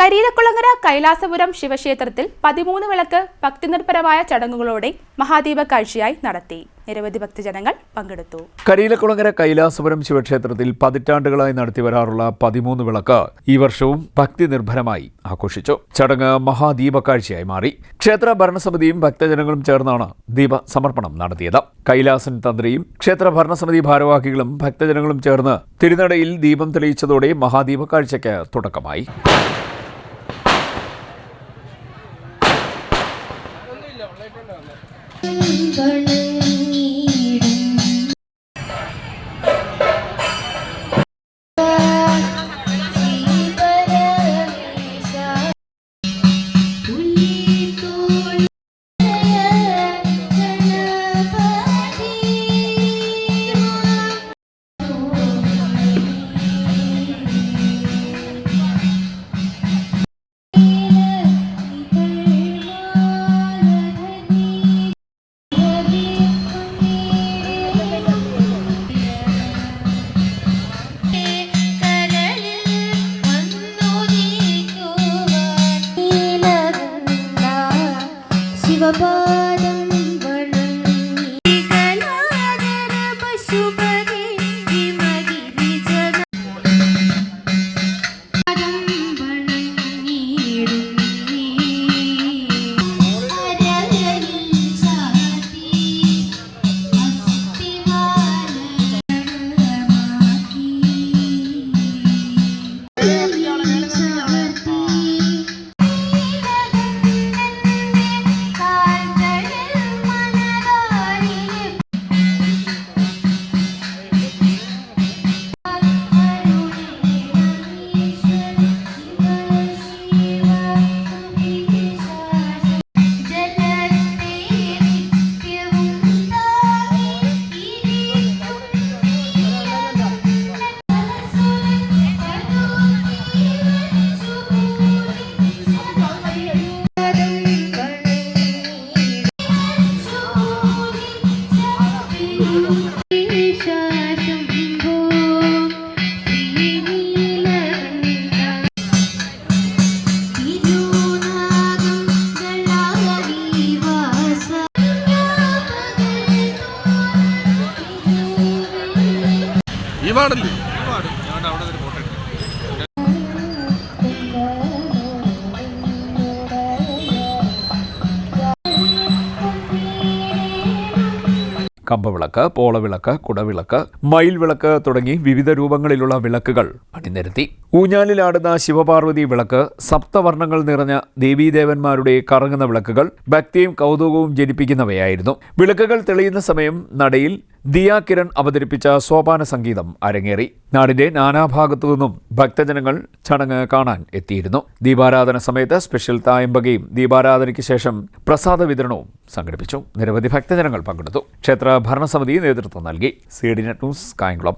കരീരക്കുളങ്ങര കൈലാസപുരം ശിവക്ഷേത്രത്തിൽ പതിമൂന്ന് വിളക്ക് ഭക്തിനിർഭരമായ ചടങ്ങുകളോടെ മഹാദീപ കാഴ്ചയായി നടത്തി. നിരവധി ഭക്തജനങ്ങൾ പങ്കെടുത്തു. കരീലക്കുളങ്ങര കൈലാസപുരം ശിവക്ഷേത്രത്തിൽ പതിറ്റാണ്ടുകളായി നടത്തി വരാറുള്ള പതിമൂന്ന് വിളക്ക് ഈ വർഷവും ഭക്തി നിർഭരമായി ആഘോഷിച്ചു. ചടങ്ങ് മഹാദീപക്കാഴ്ചയായി മാറി. ക്ഷേത്ര ഭരണസമിതിയും ഭക്തജനങ്ങളും ചേർന്നാണ് ദീപ സമർപ്പണം നടത്തിയത്. കൈലാസൻ തന്ത്രിയും ക്ഷേത്ര ഭരണസമിതി ഭാരവാഹികളും ഭക്തജനങ്ങളും ചേർന്ന് തിരുനടയിൽ ദീപം തെളിയിച്ചതോടെ മഹാദീപക്കാഴ്ചയ്ക്ക് തുടക്കമായി. വന്നേ ശിവപാദം വണങ്ങി. കലാധര പശുപതി വാർഡല്ലേ കമ്പവിളക്ക് പോളവിളക്ക് കുടവിളക്ക് മയിൽ വിളക്ക് തുടങ്ങി വിവിധ രൂപങ്ങളിലുള്ള വിളക്കുകൾ അണിനിരത്തി ഊഞ്ഞാലിലാടുന്ന ശിവപാർവതി വിളക്ക് സപ്തവർണങ്ങൾ നിറഞ്ഞ ദേവീദേവന്മാരുടെ കറങ്ങുന്ന വിളക്കുകൾ ഭക്തിയും കൗതുകവും ജനിപ്പിക്കുന്നവയായിരുന്നു. വിളക്കുകൾ തെളിയുന്ന സമയം നടയിൽ ദിയ കിരൺ അവതരിപ്പിച്ച സോപാന സംഗീതം അരങ്ങേറി. നാടിന്റെ നാനാഭാഗത്തു നിന്നും ഭക്തജനങ്ങൾ ചടങ്ങ് കാണാൻ എത്തിയിരുന്നു. ദീപാരാധന സമയത്ത് സ്പെഷ്യൽ തായമ്പകയും ദീപാരാധനയ്ക്ക് ശേഷം പ്രസാദ വിതരണവും സംഘടിപ്പിച്ചു. നിരവധി ഭക്തജനങ്ങൾ പങ്കെടുത്തു. ക്ഷേത്ര ഭരണസമിതി നേതൃത്വം നൽകി. C D net news Kayamkulam.